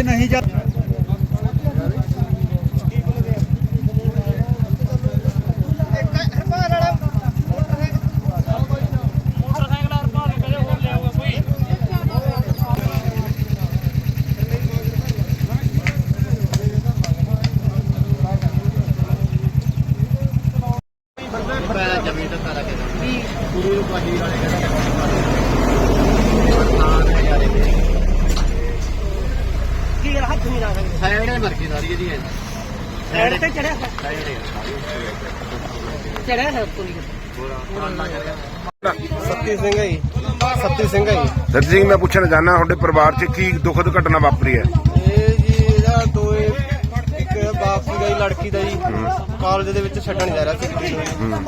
ਜੇ ਨਹੀਂ ਜਾ ਪੈਦਾ ਜ਼ਮੀਨ ਤੇ ਸਾਰਾ ਕਿਤੇ ਕੀ ਗੁਰੂ ਨੂੰ ਪਾਜੀ ਵਾਲੇ ਕਹਿੰਦੇ ਪ੍ਰਧਾਨ ਹੈ ਯਾਰ ਇਹ ਕੀ ਗੱਲ ਹੱਥ ਨਹੀਂ ਲਾ ਸਕਦੇ ਸਾਈਡ ਹੈ ਮਰਕੀ ਸਾਰੀ ਇਹਦੀ ਹੈ ਸਾਈਡ ਤੇ ਚੜਿਆ ਹੈ ਸਾਈਡ ਹੈ ਚੜਿਆ ਹੈ। ਪੁਲੀ ਪੂਰਾ ਅੱਲਾ ਕਰਿਆ ਸੱਤੀ ਸਿੰਘ ਹੈ ਜੀ। ਸੱਤੀ ਸਿੰਘ ਹੈ ਜੀ। ਸਤਿ ਸਿੰਘ ਮੈਂ ਪੁੱਛਣਾ ਚਾਹਨਾ ਤੁਹਾਡੇ ਪਰਿਵਾਰ 'ਚ ਕੀ ਦੁਖਦ ਘਟਨਾ ਵਾਪਰੀ ਹੈ? ਸੀਗਾ ਜੀ ਲੜਕੀ ਦਾ ਜੀ। ਕਾਲਜ ਦੇ ਵਿੱਚ ਛੱਡਣ ਜਾ ਰਿਹਾ ਸੀ। ਕੁੜੀ ਨੂੰ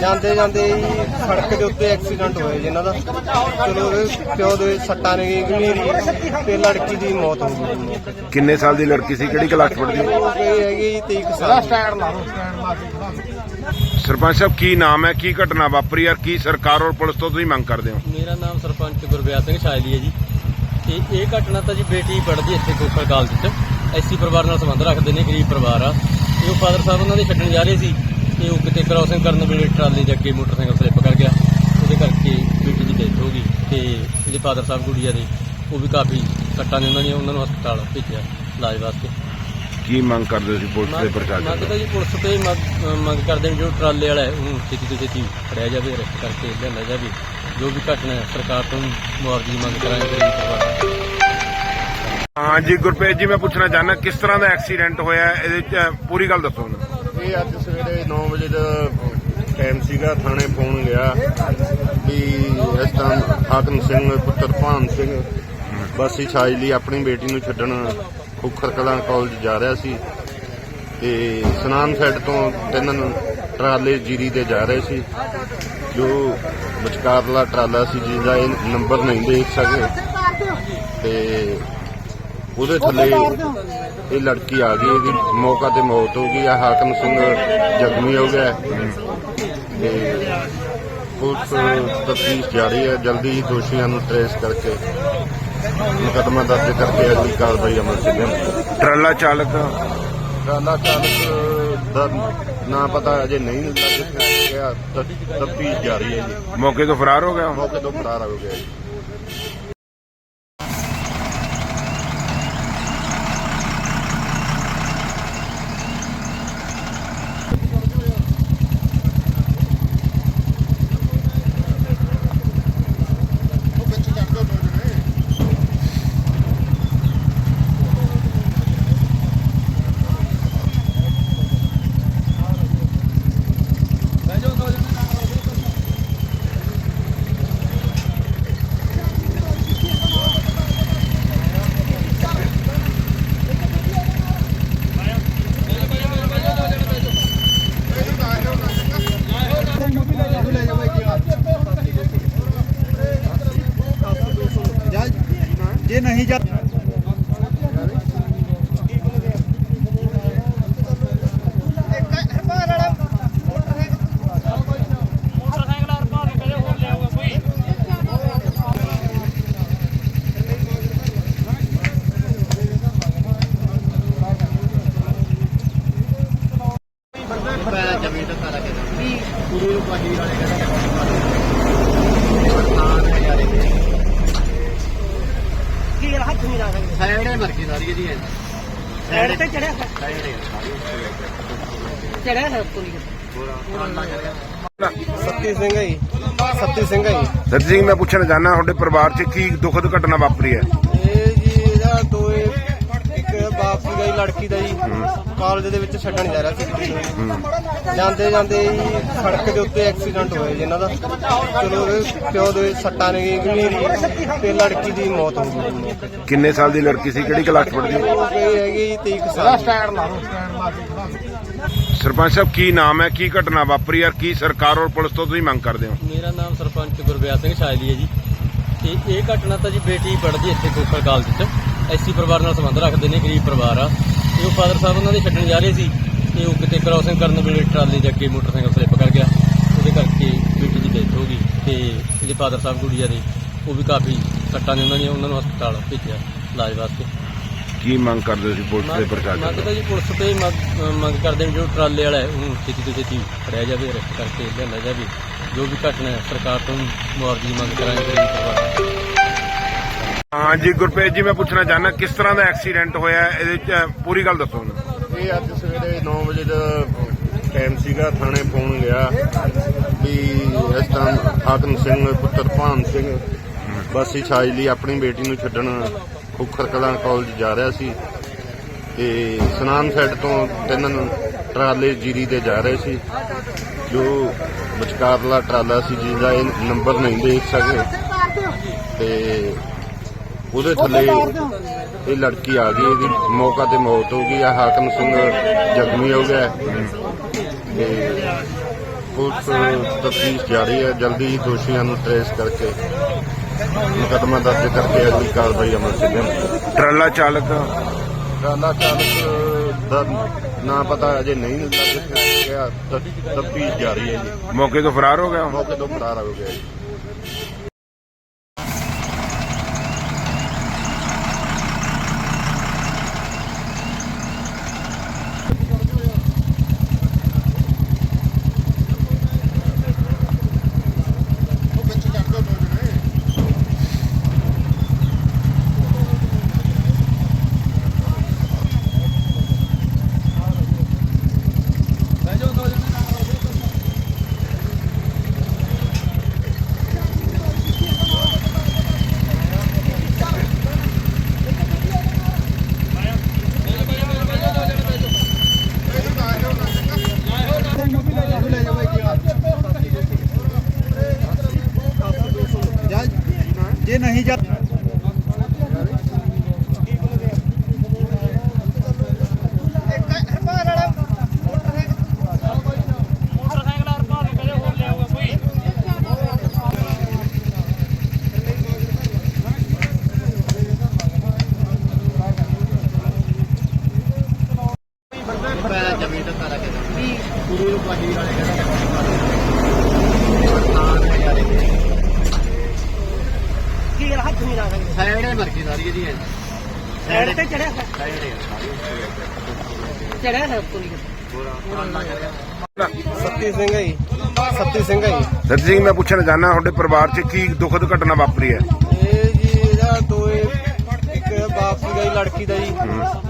ਜਾਂਦੇ ਜਾਂਦੇ ਜੀ ਸੜਕ ਦੇ ਉੱਤੇ ਐਕਸੀਡੈਂਟ ਹੋਇਆ ਜੀ ਇਹਨਾਂ ਦਾ। ਚਲੋ ਉਹਦੇ ਪਿਓ ਦੇ ਸੱਟਾਂ ਨੇ ਗੰਭੀਰ ਤੇ ਲੜਕੀ ਦੀ ਮੌਤ ਹੋ ਗਈ। ਕਿੰਨੇ ਸਾਲ ਦੀ ਲੜਕੀ ਸੀ? ਕਿਹੜੀ ਕਲਾਸ ਪੜ੍ਹਦੀ? ਗਈ ਹੈਗੀ ਜੀ 23 ਕੁ ਸਾਲ ਦੀ। ਸਰਪੰਚ ਸਾਹਿਬ ਕੀ ਨਾਮ ਹੈ? ਕੀ ਘਟਨਾ ਵਾਪਰੀ ਹੈ ਕੀ ਸਰਕਾਰ ਔਰ ਪੁਲਿਸ ਤੋਂ ਤੁਸੀਂ ਮੰਗ ਕਰਦੇ ਹੋ? ਮੇਰਾ ਨਾਮ ਸਰਪੰਚ ਗੁਰਵਿਆਸ ਸਿੰਘ ਸ਼ਾਇਲੀ ਹੈ ਜੀ। ਤੇ ਇਹ ਘਟਨਾ ਤਾਂ ਜੀ ਬੇਟੀ ਪੜ੍ਹਦੀ ਇੱਥੇ ਕੋਕਰ ਕਾਲਜ 'ਚ। ਐਸੀ ਪਰਿਵਾਰ ਨਾਲ ਸੰਬੰਧ ਰੱਖਦੇ ਨੇ ਗਰੀਬ ਪਰਿਵਾਰ ਆ। ਤੇ ਉਹ ਫਾਦਰ ਸਾਹਿਬ ਉਹਨਾਂ ਦੇ ਛੱਡਣ ਜਾ ਰਹੇ ਸੀ ਤੇ ਉਹ ਕਿਤੇ ਕ੍ਰਾਸਿੰਗ ਕਰਨ ਵੇਲੇ ਟਰਾਲੀ ਦੇ ਅੱਗੇ ਮੋਟਰਸਾਈਕਲ ਸਲਿੱਪ ਕਰ ਗਿਆ। ਉਹਦੇ ਕਰਕੇ ਬੇਟੀ ਦੀ ਡੈਥ ਹੋ ਗਈ ਤੇ ਇਹਦੇ ਫਾਦਰ ਸਾਹਿਬ ਗੁੜੀਆ ਦੇ ਉਹ ਵੀ ਕਾਫੀ ਸੱਟਾਂ ਨੇ ਉਹਨਾਂ ਦੀਆਂ ਉਹਨਾਂ ਨੂੰ ਹਸਪਤਾਲ ਭੇਜਿਆ ਇਲਾਜ ਵਾਸਤੇ। ਕੀ ਮੰਗ ਕਰਦੇ ਤੁਸੀਂ ਪੁਲਿਸ ਦੇ ਪ੍ਰਸ਼ਾਸਨ ਮੰਗ ਤੋਂ? ਤਾਂ ਜੀ ਪੁਲਿਸ ਤੇ ਮੰਗ ਮੰਗ ਕਰਦੇ ਨੇ ਜੋ ਟਰਾਲੇ ਵਾਲਾ ਹੈ ਉਹਨੂੰ ਛੇਤੀ ਤੋਂ ਛੇਤੀ ਫੜਿਆ ਜਾਵੇ ਅਰੈਸਟ ਕਰਕੇ ਲਿਆਂਦਾ ਜਾਵੇ। ਜੋ ਵੀ ਘਟਨਾ ਹੈ ਸਰਕਾਰ ਤੋਂ ਮੁਆਵਜ਼ੇ ਦੀ ਮੰਗ ਕਰਾਂਗੇ ਗਰੀਬ ਪਰਿਵਾਰ ਹਾਂਜੀ ਗੁਰਪ੍ਰੀਤ ਜੀ, ਮੈਂ ਪੁੱਛਣਾ ਚਾਹੁੰਦਾ, ਕਿਸ ਤਰ੍ਹਾਂ ਦਾ ਐਕਸੀਡੈਂਟ ਹੋਇਆ? ਇਹਦੇ 'ਚ ਪੂਰੀ ਗੱਲ ਦੱਸੋ ਇਹ ਅੱਜ ਸਵੇਰੇ 9 ਵਜੇ ਦਾ ਟਾਈਮ ਸੀਗਾ, ਥਾਣੇ ਫੋਨ ਗਿਆ ਵੀ ਇਸ ਤਰ੍ਹਾਂ ਹਾਕਮ ਸਿੰਘ, ਪੁੱਤਰ ਭਾਨ ਸਿੰਘ, ਬਸੀ ਛਾਜ ਲਈ ਆਪਣੀ ਬੇਟੀ ਨੂੰ ਛੱਡਣ ਖੁਖਰ ਕਲਾਂ ਕਾਲਜ ਜਾ ਰਿਹਾ ਸੀ ਤੇ ਸਨਾਨ ਸੈੱਟ ਤੋਂ ਤਿੰਨ ਟਰਾਲੇ ਜੀਰੀ ਦੇ ਜਾ ਰਹੇ ਸੀ। ਜੋ ਵਿਚਕਾਰਲਾ ਟਰਾਲਾ ਸੀ, ਜਿਹਦਾ ਇਹ ਨੰਬਰ ਨਹੀਂ ਦੇਖ ਸਕੇ। ਤੇ ਉਹਦੇ ਥੱਲੇ ਇਹ ਲੜਕੀ ਆ ਗਈ ਇਹਦੀ ਮੌਕਾ ਤੇ ਮੌਤ ਹੋ ਗਈ ਆ ਹਾਕਮ ਸਿੰਘ ਜ਼ਖਮੀ ਹੋ ਗਿਆ। ਤੇ ਪੁਲਿਸ ਤਫਤੀਸ਼ ਜਾਰੀ ਹੈ ਜਲਦੀ ਹੀ ਦੋਸ਼ੀਆਂ ਨੂੰ ਟ੍ਰੇਸ ਕਰਕੇ ਮੁਕੱਦਮਾ ਦਰਜ ਕਰਕੇ ਅਗਲੀ ਕਾਰਵਾਈ ਅਮਲ ਚ ਲਿਆਉਣੀ। ਟਰਾਲਾ ਚਾਲਕ? ਟਰਾਲਾ ਚਾਲਕ ਦਾ ਨਾਂ ਪਤਾ ਅਜੇ ਨਹੀਂ ਲੱਗ ਗਿਆ ਤਫਤੀਸ਼ ਜਾਰੀ ਹੈ ਜੀ। ਮੌਕੇ ਤੋਂ ਫਰਾਰ ਹੋ ਗਿਆ? ਮੌਕੇ ਤੋਂ ਫਰਾਰ ਹੋ ਗਿਆ ਜੇ ਨਹੀਂ ਜਾ ਪੈਦਾ ਜ਼ਮੀਨ ਤੇ ਸਾਰਾ ਕਿਤੇ ਕੀ ਗੁਰੂ ਨੂੰ ਪਾਜੀ ਵਾਲੇ ਕਹਿੰਦੇ ਪ੍ਰਧਾਨ ਹੈ ਯਾਰ ਇਹ ਕੀ ਗੱਲ ਹੱਥ ਨਹੀਂ ਲਾ ਸਕਦੇ। ਸਾਈਡ ਹੈ ਮਰਕੀ ਸਾਰੀ ਇਹਦੀ ਹੈ। ਸਾਈਡ ਤੇ ਚੜਿਆ ਹੈ ਸਾਈਡ ਹੈ ਚੜਿਆ ਹੈ ਪੁਲੀ ਪੂਰਾ ਕਰਿਆ ਸੱਤੀ ਸਿੰਘ ਹੈ ਜੀ। ਸੱਤੀ ਸਿੰਘ ਹੈ ਜੀ। ਸਤਿ ਸਿੰਘ ਮੈਂ ਪੁੱਛਣਾ ਚਾਹਨਾ ਤੁਹਾਡੇ ਪਰਿਵਾਰ 'ਚ ਕੀ ਦੁਖਦ ਘਟਨਾ ਵਾਪਰੀ ਹੈ? ਇਹ ਜੀ ਇਹਦਾ ਦੋ ਇੱਕ ਬਾਪ ਜੀ ਲੜਕੀ ਦਾ ਜੀ। ਕਾਲਜ ਦੇ ਵਿੱਚ ਛੱਡਣ ਜਾ ਰਿਹਾ ਸੀ ਜਾਂਦੇ ਜਾਂਦੇ ਸੜਕ ਦੇ ਉੱਤੇ ਐਕਸੀਡੈਂਟ ਹੋਇਆ ਜੀ ਇਹਨਾਂ ਦਾ। ਚਲੋ ਉਹਦੇ ਪਿਓ ਦੇ ਸੱਟਾਂ ਨੇ ਗੰਭੀਰ ਤੇ ਲੜਕੀ ਦੀ ਮੌਤ ਹੋ ਗਈ। ਕਿੰਨੇ ਸਾਲ ਦੀ ਲੜਕੀ ਸੀ? ਕਿਹੜੀ ਕਲਾਸ ਪੜ੍ਹਦੀ ਉਹ ਹੈਗੀ ਜੀ 23 ਕੁ ਸਾਲ। ਦੀ। ਸਰਪੰਚ ਸਾਹਿਬ ਕੀ ਨਾਮ ਹੈ? ਕੀ ਘਟਨਾ ਵਾਪਰੀ? ਹੈ ਕੀ ਸਰਕਾਰ ਔਰ ਪੁਲਿਸ ਤੋਂ ਤੁਸੀਂ ਮੰਗ ਕਰਦੇ ਹੋ? ਮੇਰਾ ਨਾਮ ਸਰਪੰਚ ਗੁਰਵਿਆਸ ਸਿੰਘ ਸ਼ਾਇਲੀ ਹੈ ਜੀ। ਤੇ ਇਹ ਘਟਨਾ ਤਾਂ ਜੀ ਬੇਟੀ ਪੜ੍ਹਦੀ ਇੱਥੇ ਕੋਕਰ ਕਾਲਜ 'ਚ ਐਸੀ ਪਰਿਵਾਰ ਨਾਲ ਸੰਬੰਧ ਰੱਖਦੇ ਨੇ, ਗਰੀਬ ਪਰਿਵਾਰ ਆ। ਤੇ ਉਹ ਫਾਦਰ ਸਾਹਿਬ ਉਹਨਾਂ ਦੇ ਛੱਡਣ ਜਾ ਰਹੇ ਸੀ ਤੇ ਉਹ ਕਿਤੇ ਕ੍ਰਾਸਿੰਗ ਕਰਨ ਵੇਲੇ ਟਰਾਲੀ ਦੇ ਅੱਗੇ ਮੋਟਰਸਾਈਕਲ ਸਲਿੱਪ ਕਰ ਗਿਆ। ਉਹਦੇ ਕਰਕੇ ਬੇਟੀ ਦੀ ਡੈਥ ਹੋ ਗਈ ਤੇ ਇਹਦੇ ਫਾਦਰ ਸਾਹਿਬ ਗੁੜੀਆ ਦੇ ਉਹ ਵੀ ਕਾਫੀ ਸੱਟਾਂ ਨੇ ਉਹਨਾਂ ਦੀਆਂ, ਉਹਨਾਂ ਨੂੰ ਹਸਪਤਾਲ ਭੇਜਿਆ ਇਲਾਜ ਵਾਸਤੇ। ਕੀ ਮੰਗ ਕਰਦੇ ਹੋ ਤੁਸੀਂ ਪੁਲਿਸ ਦੇ ਪ੍ਰਸ਼ਾਸਨ ਮੰਗ ਤੋਂ? ਤਾਂ ਜੀ ਪੁਲਿਸ ਤੇ ਮੰਗ ਮੰਗ ਕਰਦੇ ਨੇ ਜੋ ਟਰਾਲੇ ਵਾਲਾ ਹੈ ਉਹਨੂੰ ਛੇਤੀ ਤੋਂ ਛੇਤੀ ਫੜਿਆ ਜਾਵੇ ਅਰੈਸਟ ਕਰਕੇ ਲਿਆਂਦਾ ਜਾਵੇ ਜੋ ਵੀ ਘਟਨਾ ਹੈ ਸਰਕਾਰ ਤੋਂ ਮੁਆਵਜ਼ੇ ਦੀ ਮੰਗ ਕਰਾਂਗੇ ਗਰੀਬ ਪਰਿਵਾਰ ਦੀ। ਹਾਂ ਜੀ ਗੁਰਪ੍ਰੀਤ ਜੀ ਮੈਂ ਪੁੱਛਣਾ ਚਾਹਨਾ ਕਿਸ ਤਰ੍ਹਾਂ ਦਾ ਐਕਸੀਡੈਂਟ ਹੋਇਆ ਹੈ? ਇਹਦੇ ਚ ਪੂਰੀ ਗੱਲ ਦੱਸੋ ਮੈਨੂੰ ਇਹ ਅੱਜ ਸਵੇਰੇ 9 ਵਜੇ ਦਾ ਟਾਈਮ ਸੀਗਾ ਥਾਣੇ ਫੋਨ ਗਿਆ ਵੀ ਇਸ ਤਰ੍ਹਾਂ ਹਾਕਮ ਸਿੰਘ ਪੁੱਤਰ ਭਾਨ ਸਿੰਘ ਬਸੀ ਛਾਜਲੀ ਆਪਣੀ ਬੇਟੀ ਨੂੰ ਛੱਡਣ ਖੁਖਰ ਕਲਾਂ ਕਾਲਜ ਜਾ ਰਿਹਾ ਸੀ ਤੇ ਸਨਾਨ ਸੈੱਟ ਤੋਂ ਤਿੰਨ ਟਰਾਲੇ ਜੀਰੀ ਦੇ ਜਾ ਰਹੇ ਸੀ, ਜੋ ਵਿਚਕਾਰਲਾ ਟਰਾਲਾ ਸੀ ਜਿਹਦਾ ਇਹ ਨੰਬਰ ਨਹੀਂ ਦੇਖ ਸਕੇ। ਤੇ ਉਹਦੇ ਥੱਲੇ ਇਹ ਲੜਕੀ ਆ ਗਈ, ਇਹਦੀ ਮੌਕਾ ਤੇ ਮੌਤ ਹੋ ਗਈ ਆ, ਹਾਕਮ ਸਿੰਘ ਜ਼ਖਮੀ ਹੋ ਗਿਆ। ਤੇ ਪੁਲਿਸ ਤਫਤੀਸ਼ ਜਾਰੀ ਹੈ, ਜਲਦੀ ਦੋਸ਼ੀਆਂ ਨੂੰ ਟ੍ਰੇਸ ਕਰਕੇ ਮੁਕੱਦਮਾ ਦਰਜ ਕਰਕੇ ਅਗਲੀ ਕਾਰਵਾਈ ਅਮਲ ਚ ਲਿਆਂਦੀ ਟਰਾਲਾ ਚਾਲਕ? ਟਰਾਲਾ ਚਾਲਕ ਦਾ ਨਾਂ ਪਤਾ ਅਜੇ ਨਹੀਂ ਲੱਗ ਸਕਿਆ ਤਫਤੀਸ਼ ਜਾਰੀ ਹੈ ਜੀ। ਮੌਕੇ ਤੋਂ ਫਰਾਰ ਹੋ ਗਿਆ ਮੌਕੇ ਤੋਂ ਫਰਾਰ ਹੋ ਗਿਆ ਜੀ ਜੇ ਨਹੀਂ ਜਾ ਮੈਂ ਜ਼ਮੀਨ ਤੇ ਸਾਰਾ ਕਹਿੰਦਾ ਵੀ ਗੁਰੂ ਨੂੰ ਪਾਜੀ ਵਾਲੇ ਕਹਿੰਦਾ ਹਾਂ ਯਾਰ ਕੀ ਗੱਲ ਹੱਥ ਨਹੀਂ ਲਾ ਸਕਦੇ ਸਾਈਡੇ ਮਰਕੀ ਸਾਰੀ ਇਹਦੀ ਹੈ ਸਾਈਡ ਤੇ ਚੜਿਆ ਹੋਇਆ ਸਾਈਡੇ ਚੜਿਆ ਹੈ ਪੂਰੀ ਸੱਤੀ ਸਿੰਘ ਹੈ ਜੀ ਸੱਤੀ ਸਿੰਘ ਹੈ ਜੀ ਸਤਿ ਸਿੰਘ ਮੈਂ ਪੁੱਛਣਾ ਚਾਹਨਾ ਤੁਹਾਡੇ ਪਰਿਵਾਰ 'ਚ ਕੀ ਦੁਖਦ ਘਟਨਾ ਵਾਪਰੀ ਹੈ ਇਹ ਜੀ ਇਹਦਾ ਦੋਏ ਇੱਕ ਬਾਪ ਸੀਗਾ ਜੀ ਲੜਕੀ ਦਾ ਜੀ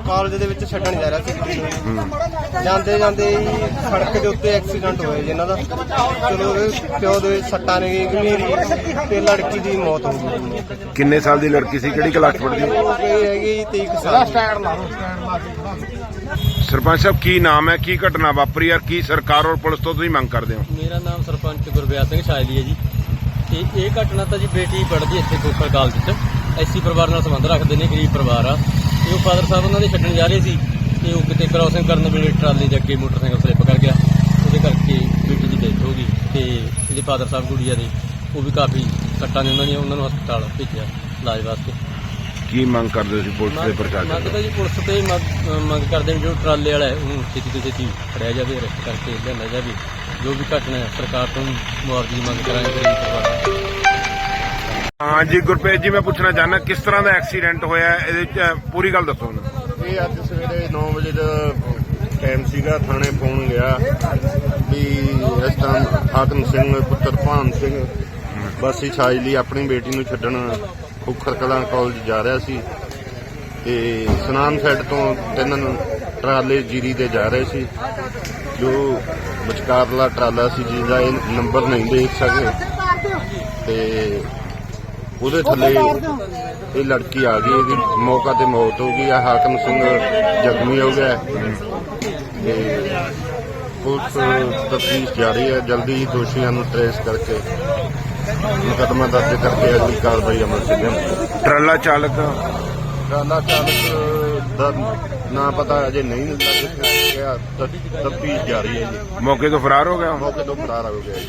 ਕਾਲਜ ਦੇ ਵਿੱਚ ਛੱਡਣ ਜਾ ਰਿਹਾ ਸੀ ਕੁੜੀ ਨੂੰ ਜੀ। ਜਾਂਦੇ ਜਾਂਦੇ ਜੀ ਸੜਕ ਦੇ ਉੱਤੇ ਐਕਸੀਡੈਂਟ ਹੋਇਆ ਜੀ ਇਹਨਾਂ ਦਾ ਚਲੋ ਉਹਦੇ ਪਿਓ ਦੇ ਸੱਟਾਂ ਨੇ ਗੰਭੀਰ ਤੇ ਲੜਕੀ ਦੀ ਮੌਤ ਹੋ ਗਈ। ਕਿੰਨੇ ਸਾਲ ਦੀ ਲੜਕੀ ਸੀ ਕਿਹੜੀ ਕਲਾਸ ਪੜ੍ਹਦੀ ਉਹ ਗਈ ਹੈਗੀ ਜੀ 23 ਕੁ ਸਾਲ ਦੀ। ਸਰਪੰਚ ਸਾਹਿਬ, ਕੀ ਨਾਮ ਹੈ? ਕੀ ਘਟਨਾ ਵਾਪਰੀ ਔਰ ਕੀ ਸਰਕਾਰ ਔਰ ਪੁਲਿਸ ਤੋਂ ਤੁਸੀਂ ਮੰਗ ਕਰਦੇ ਹੋ? ਮੇਰਾ ਨਾਮ ਸਰਪੰਚ ਗੁਰਬਿਆਸ ਸਿੰਘ ਸ਼ਾਇਲੀ ਹੈ ਜੀ। ਤੇ ਇਹ ਘਟਨਾ ਤਾਂ ਜੀ ਬੇਟੀ ਪੜ੍ਹਦੀ ਇੱਥੇ ਕੋਕਲ ਕਾਲਜ 'ਚ ਐਸੀ ਪਰਿਵਾਰ ਨਾਲ ਸੰਬੰਧ ਰੱਖਦੇ ਨੇ, ਗਰੀਬ ਪਰਿਵਾਰ ਆ। ਤੇ ਉਹ ਫਾਦਰ ਸਾਹਿਬ ਉਹਨਾਂ ਦੇ ਛੱਡਣ ਜਾ ਰਹੇ ਸੀ। ਤੇ ਉਹ ਕਿਤੇ ਕ੍ਰਾਸਿੰਗ ਕਰਨ ਵੇਲੇ ਟਰਾਲੀ ਦੇ ਅੱਗੇ ਮੋਟਰਸਾਈਕਲ ਸਲਿੱਪ ਕਰ ਗਿਆ। ਉਹਦੇ ਕਰਕੇ ਬੇਟੀ ਦੀ ਡੈਥ ਹੋ ਗਈ। ਤੇ ਇਹਦੇ ਫਾਦਰ ਸਾਹਿਬ ਗੁੜੀਆ ਦੇ, ਉਹ ਵੀ ਕਾਫੀ ਸੱਟਾਂ ਨੇ ਉਹਨਾਂ ਨੇ ਉਹਨਾਂ ਨੂੰ ਹਸਪਤਾਲ ਭੇਜਿਆ, ਇਲਾਜ ਵਾਸਤੇ। ਕੀ ਮੰਗ ਕਰਦੇ ਤੁਸੀਂ ਪੁਲਿਸ ਦੇ ਪ੍ਰਸ਼ਾਸਨ ਮੰਗ ਤੋਂ? ਤਾਂ ਜੀ ਪੁਲਿਸ ਤੇ ਮੰਗ ਮੰਗ ਕਰਦੇ ਨੇ ਜੋ ਟਰਾਲੇ ਵਾਲਾ ਹੈ ਉਹਨੂੰ ਛੇਤੀ ਤੋਂ ਛੇਤੀ ਫੜਿਆ ਜਾਵੇ ਅਰੈਸਟ ਕਰਕੇ ਲਿਆਂਦਾ ਜਾਵੇ ਜੋ ਵੀ ਘਟਨਾ ਹੈ ਸਰਕਾਰ ਤੋਂ ਮੁਆਵਜ਼ੇ ਦੀ ਮੰਗ ਕਰਾਂਗੇ ਗਰੀਬ ਪਰਿਵਾਰ ਦੀ। ਹਾਂ ਜੀ ਗੁਰਪ੍ਰੀਤ ਜੀ ਮੈਂ ਪੁੱਛਣਾ ਚਾਹਨਾ ਕਿਸ ਤਰ੍ਹਾਂ ਦਾ ਐਕਸੀਡੈਂਟ ਹੋਇਆ ਹੈ? ਇਹਦੇ ਚ ਪੂਰੀ ਗੱਲ ਦੱਸੋ ਮੈਨੂੰ ਇਹ ਅੱਜ ਸਵੇਰੇ 9 ਵਜੇ ਦਾ ਟਾਈਮ ਸੀਗਾ ਥਾਣੇ ਫੋਨ ਗਿਆ ਵੀ ਇਸ ਤਰ੍ਹਾਂ ਹਾਕਮ ਸਿੰਘ ਪੁੱਤਰ ਭਾਨ ਸਿੰਘ ਬਸੀ ਛਾਜਲੀ ਆਪਣੀ ਬੇਟੀ ਨੂੰ ਛੱਡਣ ਖੁਖਰ ਕਲਾਂ ਕਾਲਜ ਜਾ ਰਿਹਾ ਸੀ ਤੇ ਸਨਾਨ ਸਾਈਡ ਤੋਂ ਤਿੰਨ ਟਰਾਲੇ ਜੀਰੀ ਦੇ ਜਾ ਰਹੇ ਸੀ ਜੋ ਵਿਚਕਾਰਲਾ ਟਰਾਲਾ ਸੀ ਜਿਹਦਾ ਇਹ ਨੰਬਰ ਨਹੀਂ ਦੇਖ ਸਕੇ। ਤੇ ਉਹਦੇ ਥੱਲੇ ਇਹ ਲੜਕੀ ਆ ਗਈ ਇਹਦੀ ਮੌਕਾ ਤੇ ਮੌਤ ਹੋ ਗਈ ਆ ਹਾਕਮ ਸਿੰਘ ਜ਼ਖਮੀ ਹੋ ਗਿਆ। ਤੇ ਪੁਲਿਸ ਤਫਤੀਸ਼ ਜਾਰੀ ਹੈ ਜਲਦੀ ਹੀ ਦੋਸ਼ੀਆਂ ਨੂੰ ਟ੍ਰੇਸ ਕਰਕੇ ਮੁਕੱਦਮਾ ਦਰਜ ਕਰਕੇ ਅਗਲੀ ਕਾਰਵਾਈ ਅਮਲ ਚ ਲਿਆਂਦੀ ਟਰਾਲਾ ਚਾਲਕ? ਟਰਾਲਾ ਚਾਲਕ ਦਾ ਨਾਂ ਪਤਾ ਅਜੇ ਨਹੀਂ ਲੱਗ ਸਕਿਆ ਤਫਤੀਸ਼ ਜਾਰੀ ਹੈ ਜੀ। ਮੌਕੇ ਤੋਂ ਫਰਾਰ ਹੋ ਗਿਆ ਮੌਕੇ ਤੋਂ ਫਰਾਰ ਹੋ ਗਿਆ ਜੀ।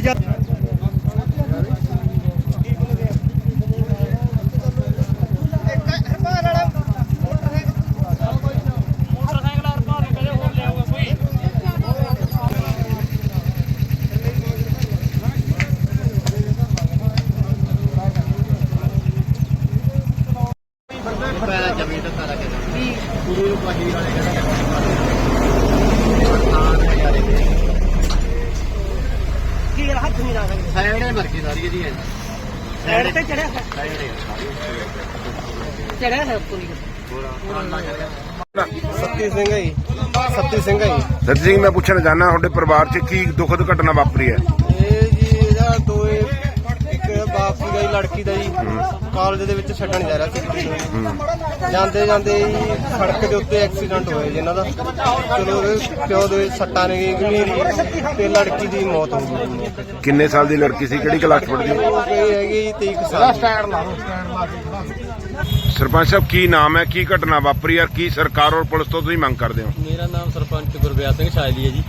yeah ਇਹਦੀ ਸਤੀ ਸਿੰਘ ਹੈ ਸਤੀ ਸਿੰਘ ਹੈ ਮੈਂ ਪੁੱਛਣਾ ਚਾਹਨਾ ਤੁਹਾਡੇ ਪਰਿਵਾਰ 'ਚ ਕੀ ਦੁਖਦ ਘਟਨਾ ਵਾਪਰੀ ਹੈ? ਜੀ ਲੜਕੀ ਦਾ ਜੀ ਕਾਲਜ ਦੇ ਵਿੱਚ ਛੱਡਣ ਜਾ ਰਿਹਾ ਸੀ। ਕੁੜੀ ਨੂੰ ਜੀ। ਜਾਂਦੇ ਜਾਂਦੇ ਜੀ ਸੜਕ ਦੇ ਉੱਤੇ ਐਕਸੀਡੈਂਟ ਹੋਇਆ ਜੀ ਇਹਨਾਂ ਦਾ। ਚਲੋ ਉਹਦੇ ਪਿਓ ਦੇ ਸੱਟਾਂ ਨੇ ਗੰਭੀਰ ਤੇ ਲੜਕੀ ਦੀ ਮੌਤ ਹੋ ਗਈ। ਕਿੰਨੇ ਸਾਲ ਦੀ ਲੜਕੀ ਸੀ? ਕਿਹੜੀ ਕਲਾਸ ਪੜ੍ਹਦੀ ਉਹ ਗਈ ਹੈਗੀ ਜੀ 23 ਕੁ ਸਾਲ ਦੀ। ਸਰਪੰਚ ਸਾਹਿਬ ਕੀ ਨਾਮ ਹੈ? ਕੀ ਘਟਨਾ ਵਾਪਰੀ ਹੈ ਕੀ ਸਰਕਾਰ ਔਰ ਪੁਲਿਸ ਤੋਂ ਤੁਸੀਂ ਮੰਗ ਕਰਦੇ ਹੋ? ਮੇਰਾ ਨਾਮ ਸਰਪੰਚ ਗੁਰਬਿਆਸ ਸਿੰਘ ਸ਼ਾਇਲੀ ਹੈ ਜੀ।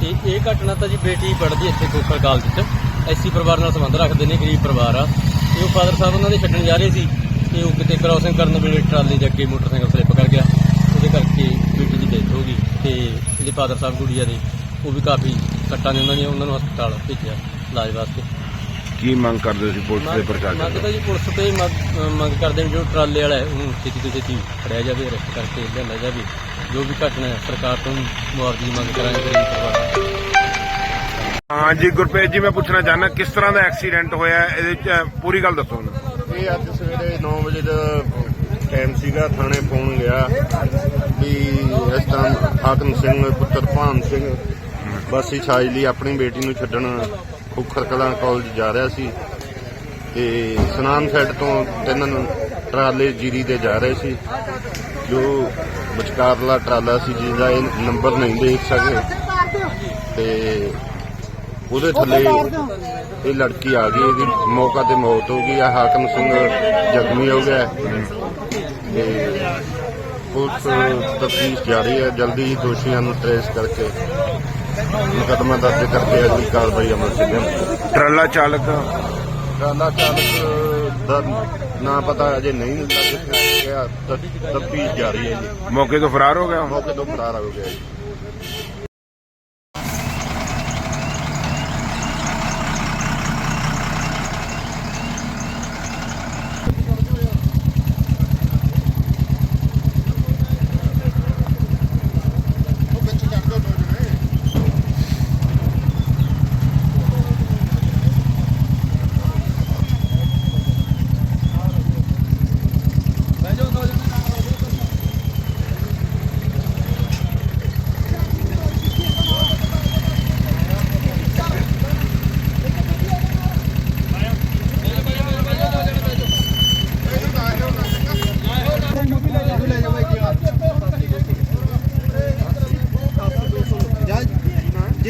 ਤੇ ਇਹ ਘਟਨਾ ਤਾਂ ਜੀ ਬੇਟੀ ਪੜ੍ਹਦੀ ਇੱਥੇ ਕੋਕਲ ਕਾਲਜ 'ਚ। ਐਸੀ ਪਰਿਵਾਰ ਨਾਲ ਸੰਬੰਧ ਰੱਖਦੇ ਨੇ ਗਰੀਬ ਪਰਿਵਾਰ ਆ। ਤੇ ਉਹ ਫਾਦਰ ਸਾਹਿਬ ਉਹਨਾਂ ਦੇ ਛੱਡਣ ਜਾ ਰਹੇ ਸੀ ਤੇ ਉਹ ਕਿਤੇ ਕ੍ਰਾਸਿੰਗ ਕਰਨ ਵੇਲੇ ਟਰਾਲੀ ਦੇ ਅੱਗੇ ਮੋਟਰਸਾਈਕਲ ਸਲਿੱਪ ਕਰ ਗਿਆ। ਉਹਦੇ ਕਰਕੇ ਬੇਟੀ ਦੀ ਡੈਥ ਹੋ ਗਈ ਤੇ ਇਹਦੇ ਫਾਦਰ ਸਾਹਿਬ ਗੁੜੀਆ ਦੇ ਉਹ ਵੀ ਕਾਫੀ ਸੱਟਾਂ ਨੇ ਉਹਨਾਂ ਦੀਆਂ ਉਹਨਾਂ ਨੂੰ ਹਸਪਤਾਲ ਭੇਜਿਆ ਇਲਾਜ ਵਾਸਤੇ। ਕੀ ਮੰਗ ਕਰਦੇ ਤੁਸੀਂ ਪੁਲਿਸ ਦੇ ਪ੍ਰਸ਼ਾਸਨ ਮੰਗ ਤੋਂ ਜੀ ਪੁਲਿਸ ਤੇ ਮੰਗ ਮੰਗ ਕਰਦੇ ਨੇ ਜੋ ਟਰਾਲੇ ਵਾਲਾ ਹੈ ਉਹਨੂੰ ਛੇਤੀ ਤੋਂ ਛੇਤੀ ਫੜਿਆ ਜਾਵੇ ਅਰੈਸਟ ਕਰਕੇ ਲਿਆਂਦਾ ਜਾਵੇ। ਜੋ ਵੀ ਘਟਨਾ ਹੈ ਸਰਕਾਰ ਤੋਂ ਮੁਆਵਜ਼ੇ ਦੀ ਮੰਗ ਕਰਾਂਗੇ ਗਰੀਬ ਪਰਿਵਾਰ ਦੀ। ਹਾਂਜੀ ਗੁਰਪ੍ਰੀਤ ਜੀ, ਮੈਂ ਪੁੱਛਣਾ ਚਾਹੁੰਦਾ, ਕਿਸ ਤਰ੍ਹਾਂ ਦਾ ਐਕਸੀਡੈਂਟ ਹੋਇਆ? ਇਹਦੇ ਵਿੱਚ ਪੂਰੀ ਗੱਲ ਦੱਸੋ ਇਹ ਅੱਜ ਸਵੇਰੇ 9 ਵਜੇ ਦਾ ਟਾਈਮ ਸੀਗਾ, ਥਾਣੇ ਫੋਨ ਗਿਆ ਵੀ ਇਸ ਤਰ੍ਹਾਂ ਹਾਕਮ ਸਿੰਘ, ਪੁੱਤਰ ਭਾਨ ਸਿੰਘ ਬਾਸੀ ਛਾਜ ਲਈ ਆਪਣੀ ਬੇਟੀ ਨੂੰ ਛੱਡਣ ਖੁਖਰ ਕਲਾਂ ਕਾਲਜ ਜਾ ਰਿਹਾ ਸੀ ਤੇ ਸਨਾਨ ਸੈੱਟ ਤੋਂ ਤਿੰਨ ਟਰਾਲੇ ਜੀਰੀ ਦੇ ਜਾ ਰਹੇ ਸੀ। ਜੋ ਵਿਚਕਾਰਲਾ ਟਰਾਲਾ ਸੀ, ਜਿਹਦਾ ਇਹ ਨੰਬਰ ਨਹੀਂ ਦੇਖ ਸਕੇ। ਤੇ ਉਹਦੇ ਥੱਲੇ ਇਹ ਲੜਕੀ ਆ ਗਈ ਇਹਦੀ ਮੌਕਾ ਤੇ ਮੌਤ ਹੋ ਗਈ ਆ। ਹਾਕਮ ਸਿੰਘ ਜ਼ਖਮੀ ਹੋ ਗਿਆ। ਤੇ ਪੁਲਿਸ ਤਫਤੀਸ਼ ਜਾਰੀ ਹੈ। ਜਲਦੀ ਹੀ ਦੋਸ਼ੀਆਂ ਨੂੰ ਟ੍ਰੇਸ ਕਰਕੇ ਮੁਕੱਦਮਾ ਦਰਜ ਕਰਕੇ ਅਗਲੀ ਕਾਰਵਾਈ ਅਮਲ ਚ ਲਿਆਉਣੀ। ਟਰਾਲਾ ਚਾਲਕ ਟਰਾਲਾ ਚਾਲਕ ਦਾ ਨਾਂ ਪਤਾ ਅਜੇ ਨਹੀਂ ਲੱਗ। ਗਿਆ ਤਫਤੀਸ਼ ਜਾਰੀ ਹੈ ਜੀ। ਮੌਕੇ ਤੋਂ ਫਰਾਰ ਹੋ ਗਿਆ ਮੌਕੇ ਤੋਂ ਫਰਾਰ ਹੋ ਗਿਆ ਜੀ।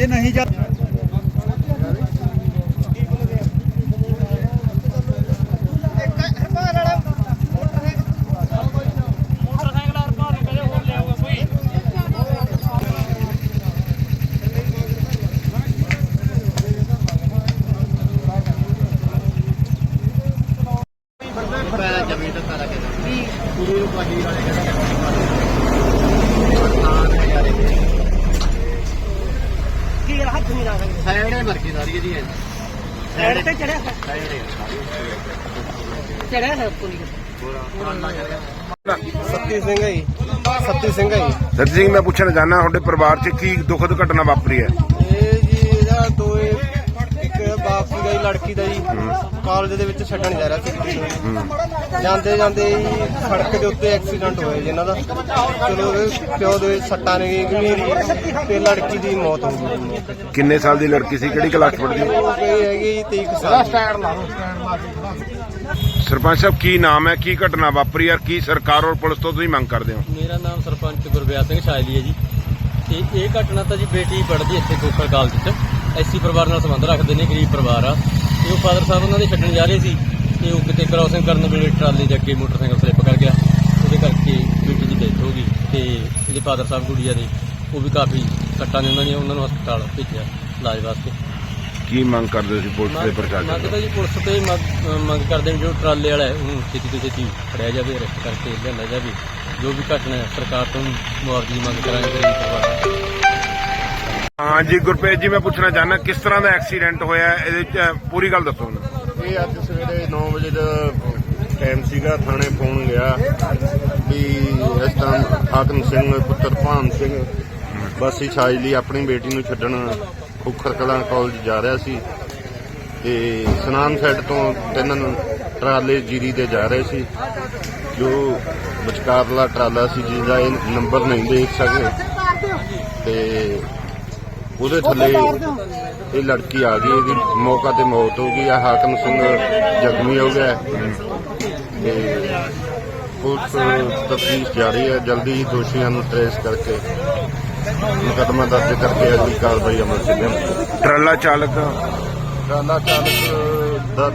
ਜੇ ਨਹੀਂ ਜਾ ਕੀ ਕੁੜੀ ਨੂੰ ਪਾਜੀ ਵਾਲੇ ਕਹਿੰਦੇ ਕੀ ਗੱਲ ਹੱਥ ਨਹੀਂ ਲਾ ਸਕਦੇ ਸਾਈਡੇ ਮਰਕੀ ਸਾਰੀ ਇਹਦੀ ਹੈ। ਸਾਈਡ ਤੇ ਚੜਿਆ ਹੋਇਆ। ਸਾਈਡੇ ਚੜਿਆ ਹੈ ਪੂਰੀ ਸੱਤੀ ਸਿੰਘ ਹੈ ਜੀ। ਸੱਤੀ ਸਿੰਘ ਹੈ ਜੀ। ਸਤਿ ਸਿੰਘ ਮੈਂ ਪੁੱਛਣਾ ਚਾਹਨਾ ਤੁਹਾਡੇ ਪਰਿਵਾਰ 'ਚ ਕੀ ਦੁਖਦ ਘਟਨਾ ਵਾਪਰੀ ਹੈ? ਲੜਕੀ ਦਾ ਜੀ ਕਾਲਜ ਦੇ ਵਿੱਚ ਛੱਡਣ ਜਾ ਰਿਹਾ ਸੀ। ਜਾਂਦੇ ਜਾਂਦੇ ਸੜਕ ਦੇ ਉੱਤੇ ਐਕਸੀਡੈਂਟ ਹੋਇਆ ਜੀ ਇਹਨਾਂ ਦਾ। ਚਲੋ ਉਹਦੇ ਪਿਓ ਦੇ ਸੱਟਾਂ ਨੇ ਗੰਭੀਰ ਤੇ ਲੜਕੀ ਦੀ ਮੌਤ ਹੋ ਗਈ। ਕਿੰਨੇ ਸਾਲ ਦੀ ਲੜਕੀ ਸੀ? ਕਿਹੜੀ ਕਲਾਸ ਪੜ੍ਹਦੀ? ਗਈ ਹੈਗੀ ਜੀ 23 ਕੁ ਸਾਲ ਦੀ। ਸਰਪੰਚ ਸਾਹਿਬ ਕੀ ਨਾਮ ਹੈ? ਕੀ ਘਟਨਾ ਵਾਪਰੀ ਹੈ ਕੀ ਸਰਕਾਰ ਔਰ ਪੁਲਿਸ ਤੋਂ ਤੁਸੀਂ ਮੰਗ ਕਰਦੇ ਹੋ? ਮੇਰਾ ਨਾਮ ਸਰਪੰਚ ਗੁਰਬਿਆਸ ਸਿੰਘ ਸ਼ਾਇਲੀ ਹੈ ਜੀ। ਤੇ ਇਹ ਘਟਨਾ ਤਾਂ ਜੀ ਬੇਟੀ ਪੜ੍ਹਦੀ ਇੱਥੇ ਕੋਕਲ ਕਾਲਜ 'ਚ। ਐਸੀ ਪਰਿਵਾਰ ਨਾਲ ਸੰਬੰਧ ਰੱਖਦੇ ਨੇ ਗਰੀਬ ਪਰਿਵਾਰ ਆ। ਤੇ ਉਹ ਫਾਦਰ ਸਾਹਿਬ ਉਹਨਾਂ ਦੇ ਛੱਡਣ ਜਾ ਰਹੇ ਸੀ ਤੇ ਉਹ ਕਿਤੇ ਕ੍ਰਾਸਿੰਗ ਕਰਨ ਵੇਲੇ ਟਰਾਲੀ ਦੇ ਅੱਗੇ ਮੋਟਰਸਾਈਕਲ ਸਲਿੱਪ ਕਰ ਗਿਆ। ਉਹਦੇ ਕਰਕੇ ਬੇਟੀ ਦੀ ਡੈਥ ਹੋ ਗਈ ਤੇ ਇਹਦੇ ਫਾਦਰ ਸਾਹਿਬ ਗੁੜੀਆ ਦੇ ਉਹ ਵੀ ਕਾਫੀ ਸੱਟਾਂ ਨੇ ਉਹਨਾਂ ਦੀਆਂ ਉਹਨਾਂ ਨੂੰ ਹਸਪਤਾਲ ਭੇਜਿਆ ਇਲਾਜ ਵਾਸਤੇ। ਕੀ ਮੰਗ ਕਰਦੇ ਤੁਸੀਂ ਪੁਲਿਸ ਦੇ ਪ੍ਰਸ਼ਾਸਨ ਮੰਗ ਤੋਂ ਤਾਂ? ਜੀ ਪੁਲਿਸ ਤੇ ਮੰਗ ਮੰਗ ਕਰਦੇ ਨੇ ਜੋ ਟਰਾਲੇ ਵਾਲਾ ਹੈ ਉਹਨੂੰ ਛੇਤੀ ਤੋਂ ਛੇਤੀ ਫੜਿਆ ਜਾਵੇ ਅਰੈਸਟ ਕਰਕੇ ਲਿਆਂਦਾ ਜਾਵੇ। ਜੋ ਵੀ ਘਟਨਾ ਹੈ ਸਰਕਾਰ ਤੋਂ ਮੁਆਵਜ਼ੇ ਦੀ ਮੰਗ ਕਰਾਂਗੇ ਗਰੀਬ ਪਰਿਵਾਰ ਦੀ। ਹਾਂਜੀ, ਗੁਰਪ੍ਰੀਤ ਜੀ, ਮੈਂ ਪੁੱਛਣਾ ਚਾਹੁੰਦਾ, ਕਿਸ ਤਰ੍ਹਾਂ ਦਾ ਐਕਸੀਡੈਂਟ ਹੋਇਆ? ਇਹਦੇ 'ਚ ਪੂਰੀ ਗੱਲ ਦੱਸੋ ਇਹ ਅੱਜ ਸਵੇਰੇ 9 ਵਜੇ ਦਾ ਟਾਈਮ ਸੀਗਾ, ਥਾਣੇ ਫੋਨ ਗਿਆ ਵੀ ਇਸ ਤਰ੍ਹਾਂ ਹਾਕਮ ਸਿੰਘ, ਪੁੱਤਰ ਭਾਨ ਸਿੰਘ, ਬਾਸੀ ਛਾਜ ਲਈ ਆਪਣੀ ਬੇਟੀ ਨੂੰ ਛੱਡਣ ਖੁਖਰ ਕਲਾਂ ਕਾਲਜ ਜਾ ਰਿਹਾ ਸੀ ਤੇ ਸਨਾਨ ਸਾਈਡ ਤੋਂ ਤਿੰਨ ਟਰਾਲੇ ਜੀਰੀ ਦੇ ਜਾ ਰਹੇ ਸੀ। ਜੋ ਵਿਚਕਾਰਲਾ ਟਰਾਲਾ ਸੀ, ਜਿਹਦਾ ਇਹ ਨੰਬਰ ਨਹੀਂ ਦੇਖ ਸਕੇ। ਤੇ ਉਹਦੇ ਥੱਲੇ ਇਹ ਲੜਕੀ ਆ ਗਈ ਇਹਦੀ ਮੌਕਾ ਤੇ ਮੌਤ ਹੋ ਗਈ ਆ ਹਾਕਮ ਸਿੰਘ ਜ਼ਖਮੀ ਹੋ ਗਿਆ। ਤੇ ਪੁਲਿਸ ਤਫਤੀਸ਼ ਜਾਰੀ ਹੈ ਜਲਦੀ ਹੀ ਦੋਸ਼ੀਆਂ ਨੂੰ ਟ੍ਰੇਸ ਕਰਕੇ ਮੁਕੱਦਮਾ ਦਰਜ ਕਰਕੇ ਅਗਲੀ ਕਾਰਵਾਈ ਅਮਲ ਚ ਲਿਆਉਣੀ। ਟਰਾਲਾ ਚਾਲਕ ਟਰਾਲਾ ਚਾਲਕ ਦਾ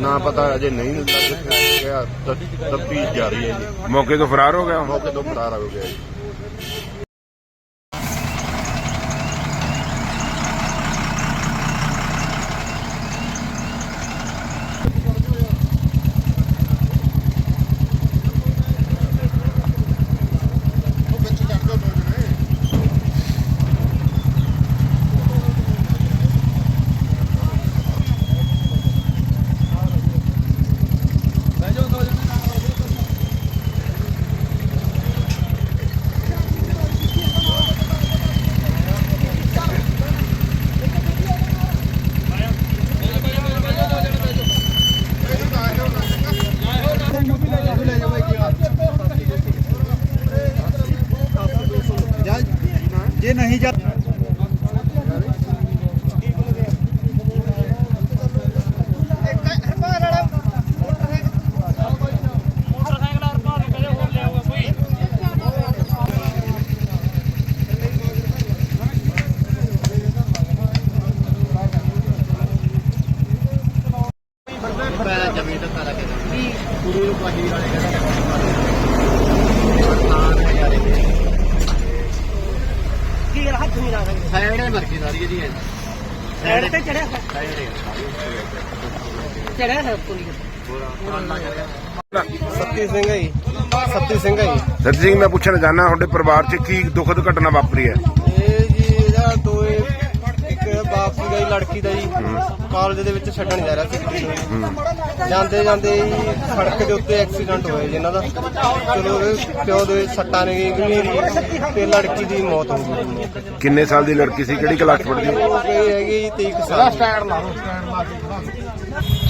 ਨਾਂ ਪਤਾ ਅਜੇ ਨਹੀਂ ਲੱਗ ਗਿਆ ਤਫਤੀਸ਼ ਜਾਰੀ ਹੈ ਜੀ। ਮੌਕੇ ਤੋਂ ਫਰਾਰ ਹੋ ਗਿਆ ਮੌਕੇ ਤੋਂ ਫਰਾਰ ਹੋ ਗਿਆ ਜੀ ਜੇ ਨਹੀਂ ਜਾ ਪੈਰ ਜਮੀਨ ਤੇ ਸਾਰਾ ਕਿਤੇ ਕੀ ਕੁੜੀ ਨੂੰ ਪਾਜੀ ਵਾਲੇ ਕਹਿੰਦੇ ਪਰਸਾਨ ਹੈ ਯਾਰ ਇਹ ਕੀ ਗੱਲ ਹੱਥ ਨਹੀਂ ਲਾ ਸਕਦੇ ਸਾਈਡ ਹੈ ਮਰਕੀ ਸਾਰੀ ਇਹਦੀ ਹੈ ਸਾਈਡ ਤੇ ਚੜਿਆ ਹੋਇਆ ਸਾਈਡ ਹੈ ਚੜਿਆ ਹੈ ਪੁਲੀ ਸੱਤੀ ਸਿੰਘ ਹੈ ਜੀ ਸੱਤੀ ਸਿੰਘ ਹੈ ਜੀ ਸਿੰਘ ਮੈਂ ਪੁੱਛਣਾ ਚਾਹਨਾ ਤੁਹਾਡੇ ਪਰਿਵਾਰ 'ਚ ਕੀ ਦੁਖਦ ਘਟਨਾ ਵਾਪਰੀ ਹੈ? ਇਹ ਜੀ ਇਹਦਾ ਦੋ ਇੱਕ ਬਾਪ ਸੀਗਾ ਜੀ ਲੜਕੀ ਦਾ ਜੀ। ਕਾਲਜ ਦੇ ਵਿੱਚ ਛੱਡਣ ਜਾ ਰਿਹਾ ਸੀ ਕੁੜੀ ਨੂੰ। ਜਾਂਦੇ ਜਾਂਦੇ ਜੀ ਸੜਕ ਦੇ ਉੱਤੇ ਐਕਸੀਡੈਂਟ ਹੋਇਆ ਜੀ ਇਹਨਾਂ ਦਾ। ਚਲੋ ਉਹਦੇ ਪਿਓ ਦੇ ਸੱਟਾਂ ਨੇ ਗੰਭੀਰ ਤੇ ਲੜਕੀ ਦੀ ਮੌਤ ਹੋ ਗਈ। ਕਿੰਨੇ ਸਾਲ ਦੀ ਲੜਕੀ ਸੀ? ਕਿਹੜੀ ਕਲਾਸ ਪੜ੍ਹਦੀ ਹੈ? ਉਹ ਗਈ ਹੈਗੀ ਜੀ 23 ਕੁ ਸਾਲ ਦੀ।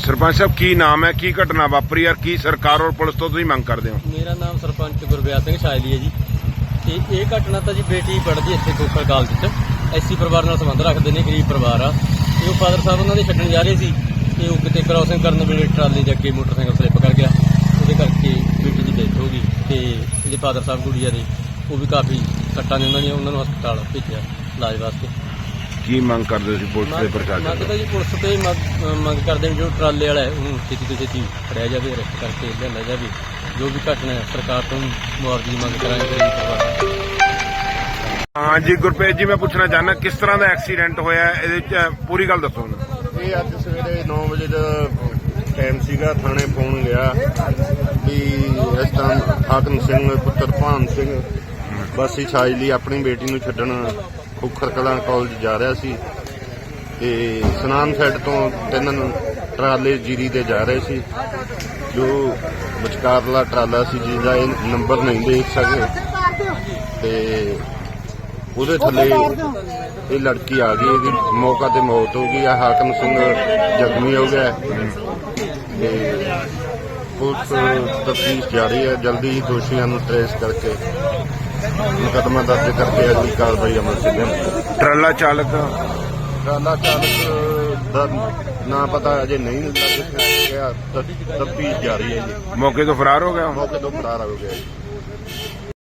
ਸਰਪੰਚ ਸਾਹਿਬ ਕੀ ਨਾਮ ਹੈ? ਕੀ ਘਟਨਾ ਵਾਪਰੀ ਹੈ? ਕੀ ਸਰਕਾਰ ਔਰ ਪੁਲਿਸ ਤੋਂ ਤੁਸੀਂ ਮੰਗ ਕਰਦੇ ਹੋ? ਮੇਰਾ ਨਾਮ ਸਰਪੰਚ ਗੁਰਬਿਆਸ ਸਿੰਘ ਸ਼ਾਇਲੀ ਹੈ ਜੀ। ਤੇ ਇਹ ਘਟਨਾ ਤਾਂ ਜੀ ਬੇਟੀ ਪੜ੍ਹਦੀ ਇੱਥੇ ਕੋਕਲ ਕਾਲਜ 'ਚ ਐਸੀ ਪਰਿਵਾਰ ਨਾਲ ਸੰਬੰਧ ਰੱਖਦੇ ਨੇ ਗਰੀਬ ਪਰਿਵਾਰ ਆ। ਤੇ ਉਹ ਫਾਦਰ ਸਾਹਿਬ ਉਹਨਾਂ ਦੇ ਛੱਡਣ ਜਾ ਰਹੇ ਸੀ। ਤੇ ਉਹ ਕਿਤੇ ਕ੍ਰਾਸਿੰਗ ਕਰਨ ਵੇਲੇ ਟਰਾਲੀ ਦੇ ਅੱਗੇ ਮੋਟਰਸਾਈਕਲ ਸਲਿੱਪ ਕਰ ਗਿਆ। ਉਹਦੇ ਕਰਕੇ ਬੇਟੀ ਦੀ ਡੈਥ ਹੋ ਗਈ। ਤੇ ਇਹਦੇ ਫਾਦਰ ਸਾਹਿਬ ਗੁੜੀਆ ਦੇ ਉਹ ਵੀ ਕਾਫੀ ਸੱਟਾਂ ਨੇ ਉਹਨਾਂ ਦੀਆਂ ਉਹਨਾਂ ਨੂੰ ਹਸਪਤਾਲ ਭੇਜਿਆ ਇਲਾਜ ਵਾਸਤੇ। ਕੀ ਮੰਗ ਕਰਦੇ ਸੀ ਪੁਲਿਸ ਦੇ ਪ੍ਰਸ਼ਾਸਨ ਮੰਗ ਤੋਂ ਜੀ ਪੁਲਿਸ ਤੇ ਮੰਗ- ਕਰਦੇ ਨੇ ਜੋ ਟਰਾਲੇ ਵਾਲਾ ਹੈ ਉਹਨੂੰ ਛੇਤੀ ਤੋਂ ਛੇਤੀ ਫੜਿਆ ਜਾਵੇ ਅਰੈਸਟ ਕਰਕੇ ਲਿਆਂਦਾ ਜਾਵੇ। ਜੋ ਵੀ ਘਟਨਾ ਹੈ ਸਰਕਾਰ ਤੋਂ ਮੁਆਵਜ਼ੇ ਦੀ ਮੰਗ ਕਰਾਂਗੇ ਗਰੀਬ ਪਰਿਵਾਰ ਜੀ ਗੁਰਪ੍ਰੀਤ ਜੀ ਮੈਂ ਪੁੱਛਣਾ ਚਾਹਨਾ ਕਿਸ ਤਰ੍ਹਾਂ ਦਾ ਐਕਸੀਡੈਂਟ ਹੋਇਆ? ਹੈ? ਇਹਦੇ 'ਚ ਪੂਰੀ ਗੱਲ ਦੱਸੋ ਮੈਨੂੰ। ਇਹ ਅੱਜ ਸਵੇਰੇ 9 ਵਜੇ ਦਾ ਟਾਈਮ ਸੀਗਾ ਥਾਣੇ ਫੋਨ ਗਿਆ ਵੀ ਇਸ ਤਰ੍ਹਾਂ ਹਾਕਮ ਸਿੰਘ ਪੁੱਤਰ ਭਾਨ ਸਿੰਘ ਬਸੀ ਛਾਜ ਲਈ ਆਪਣੀ ਬੇਟੀ ਨੂੰ ਛੱਡਣ ਖੁਖਰ ਕਲਾਂ ਕਾਲਜ ਜਾ ਰਿਹਾ ਸੀ ਤੇ ਸਨਾਨ ਸਾਈਡ ਤੋਂ ਤਿੰਨ ਟਰਾਲੇ ਜੀਰੀ ਦੇ ਜਾ ਰਹੇ ਸੀ। ਜੋ ਵਿਚਕਾਰਲਾ ਟਰਾਲਾ ਸੀ ਜਿਹਦਾ ਇਹ ਨੰਬਰ ਨਹੀਂ ਦੇਖ ਸਕੇ ਤੇ ਉਹਦੇ ਥੱਲੇ ਇਹ ਲੜਕੀ ਆ ਗਈ ਇਹਦੀ ਮੌਕਾ ਤੇ ਮੌਤ ਹੋ ਗਈ ਆ ਹਾਕਮ ਸਿੰਘ ਜ਼ਖਮੀ ਹੋ ਗਿਆ। ਤੇ ਪੁਲਿਸ ਤਫਤੀਸ਼ ਜਾਰੀ ਹੈ ਜਲਦੀ ਹੀ ਦੋਸ਼ੀਆਂ ਨੂੰ ਟ੍ਰੇਸ ਕਰਕੇ ਮੁਕੱਦਮਾ ਦਰਜ ਕਰਕੇ ਅਗਲੀ ਕਾਰਵਾਈ ਅਮਲ ਚ ਲਿਆਉਣੀ। ਟਰਾਲਾ ਚਾਲਕ ਟਰਾਲਾ ਚਾਲਕ ਦਾ ਨਾਂ ਪਤਾ ਅਜੇ ਨਹੀਂ ਲੱਗ। ਗਿਆ ਤਫਤੀਸ਼ ਜਾਰੀ ਹੈ ਜੀ। ਮੌਕੇ ਤੋਂ ਫਰਾਰ ਹੋ ਗਿਆ ਮੌਕੇ ਤੋਂ ਫਰਾਰ ਹੋ ਗਿਆ ਜੀ।